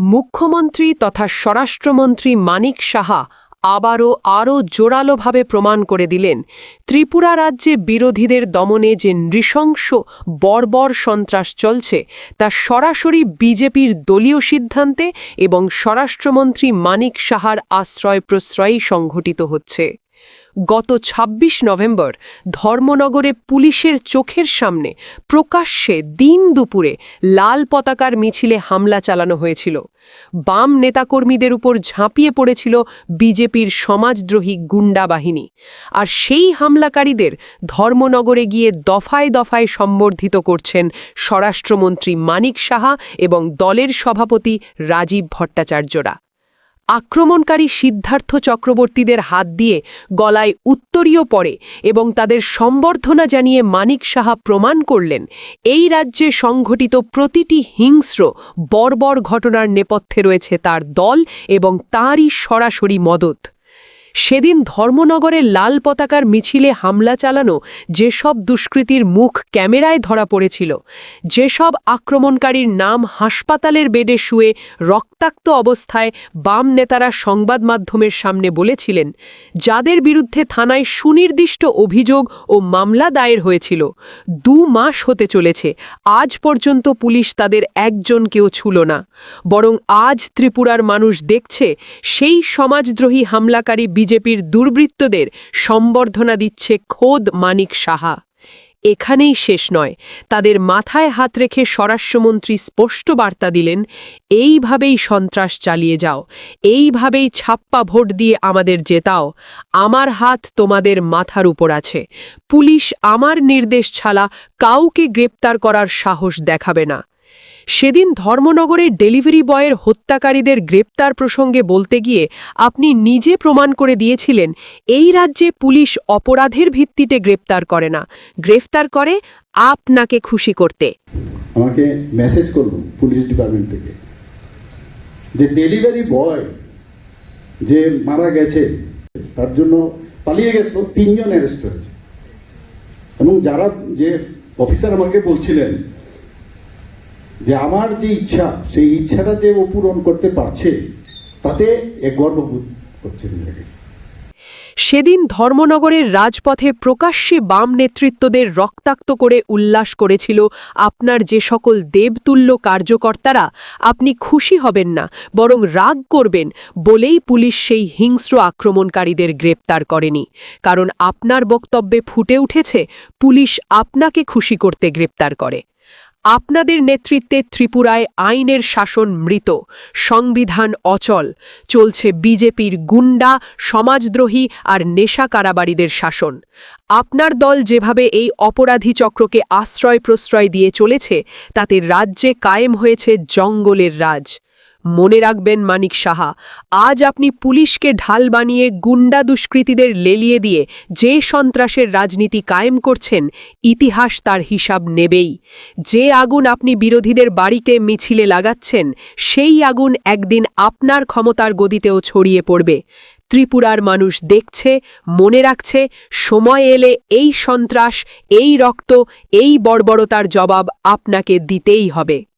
মুখ্যমন্ত্রী তথা স্বরাষ্ট্রমন্ত্রী মানিক সাহা আবারও আরও জোরালোভাবে প্রমাণ করে দিলেন। ত্রিপুরা রাজ্যে বিরোধীদের দমনে যে নৃশংস, বর্বর সন্ত্রাস চলছে, তা সরাসরি বিজেপির দলীয় সিদ্ধান্তে এবং স্বরাষ্ট্রমন্ত্রী মানিক সাহার আশ্রয় প্রশ্রয়েই সংঘটিত হচ্ছে। গত ২৬ নভেম্বর ধর্মনগরে পুলিশের চোখের সামনে প্রকাশ্যে দিন দুপুরে লাল পতাকার মিছিলে হামলা চালানো হয়েছিল। বাম নেতাকর্মীদের উপর ঝাঁপিয়ে পড়েছিল বিজেপির সমাজদ্রোহী গুন্ডা বাহিনী। আর সেই হামলাকারীদের ধর্মনগরে গিয়ে দফায় দফায় সম্বর্ধিত করছেন স্বরাষ্ট্রমন্ত্রী মানিক সাহা এবং দলের সভাপতি রাজীব ভট্টাচার্যরা। আক্রমণকারী সিদ্ধার্থ চক্রবর্তীদের হাত দিয়ে গলায় উত্তরীয় পড়ে এবং তাদের সম্বর্ধনা জানিয়ে মানিক সাহা প্রমাণ করলেন, এই রাজ্যে সংঘটিত প্রতিটি হিংস্র, বর্বর ঘটনার নেপথ্যে রয়েছে তার দল এবং তাঁরই সরাসরি মদত। সেদিন ধর্মনগরের লাল পতাকার মিছিলে হামলা চালানো যেসব দুষ্কৃতীর মুখ ক্যামেরায় ধরা পড়েছিল, যেসব আক্রমণকারীর নাম হাসপাতালের বেডে শুয়ে রক্তাক্ত অবস্থায় বাম নেতারা সংবাদ মাধ্যমের সামনে বলেছিলেন, যাদের বিরুদ্ধে থানায় সুনির্দিষ্ট অভিযোগ ও মামলা দায়ের হয়েছিল, দু মাস হতে চলেছে, আজ পর্যন্ত পুলিশ তাদের একজনকেও ছুল না। বরং আজ ত্রিপুরার মানুষ দেখছে সেই সমাজদ্রোহী হামলাকারী বিজেপির দুর্বৃত্তদের সম্বর্ধনা দিচ্ছে খোদ মানিক সাহা। এখানেই শেষ নয়। তাদের মাথায় হাত রেখে স্বরাষ্ট্রমন্ত্রী স্পষ্ট বার্তা দিলেন, এইভাবেই সন্ত্রাস চালিয়ে যাও। এইভাবেই ছাপ্পা ভোট দিয়ে আমাদের জেতাও। আমার হাত তোমাদের মাথার উপর আছে। পুলিশ আমার নির্দেশ ছাড়া কাউকে গ্রেপ্তার করার সাহস দেখাবে না। সেদিন ধর্মনগরের ডেলিভারি বয়ের হত্যাকারীদের গ্রেপ্তার প্রসঙ্গে বলতে গিয়ে আপনি নিজে প্রমাণ করে দিয়েছিলেন, এই রাজ্যে পুলিশ অপরাধের ভিত্তিতে গ্রেপ্তার করে না। গ্রেফতার করে আপনাকে খুশি করতে। আমাকে মেসেজ করল পুলিশ ডিপার্টমেন্ট থেকে। যে ডেলিভারি বয় যে মারা গেছে, তার জন্য পালিয়ে গেছিল, তিনজন অ্যারেস্ট হয়েছে। এবং যারা যে অফিসার আমাকে বলছিলেন যে আমার যে ইচ্ছা, সেই ইচ্ছাটা যে ও পূরণ করতে পারছে, তাতে গর্ববোধ করছে নিজেকে। সেদিন ধর্মনগরের রাজপথে প্রকাশ্যে বাম নেতৃত্বদের রক্তাক্ত করে উল্লাস করেছিল আপনার যে সকল দেবতুল্য কার্যকর্তারা, আপনি খুশি হবেন না, বরং রাগ করবেন বলেই পুলিশ সেই হিংস্র আক্রমণকারীদের গ্রেপ্তার করেনি। কারণ আপনার বক্তব্যে ফুটে উঠেছে, পুলিশ আপনাকে খুশি করতে গ্রেপ্তার করে। আপনাদের নেতৃত্বে ত্রিপুরায় আইনের শাসন মৃত। সংবিধান অচল। চলছে বিজেপির গুন্ডা, সমাজদ্রোহী আর নেশা কারাবাড়িদের শাসন। আপনার দল যেভাবে এই অপরাধী চক্রকে আশ্রয় প্রশ্রয় দিয়ে চলেছে, তাতে রাজ্যে কায়েম হয়েছে জঙ্গলের রাজ। মনে রাখবেন মানিক সাহা, আজ আপনি পুলিশকে ঢাল বানিয়ে গুন্ডা দুষ্কৃতীদের লেলিয়ে দিয়ে যে সন্ত্রাসের রাজনীতি কায়েম করছেন, ইতিহাস তার হিসাব নেবেই। যে আগুন আপনি বিরোধীদের বাড়িতে মিছিলে লাগাচ্ছেন, সেই আগুন একদিন আপনার ক্ষমতার গদিতেও ছড়িয়ে পড়বে। ত্রিপুরার মানুষ দেখছে, মনে রাখছে, সময় এলে এই সন্ত্রাস, এই রক্ত, এই বর্বরতার জবাব আপনাকে দিতেই হবে।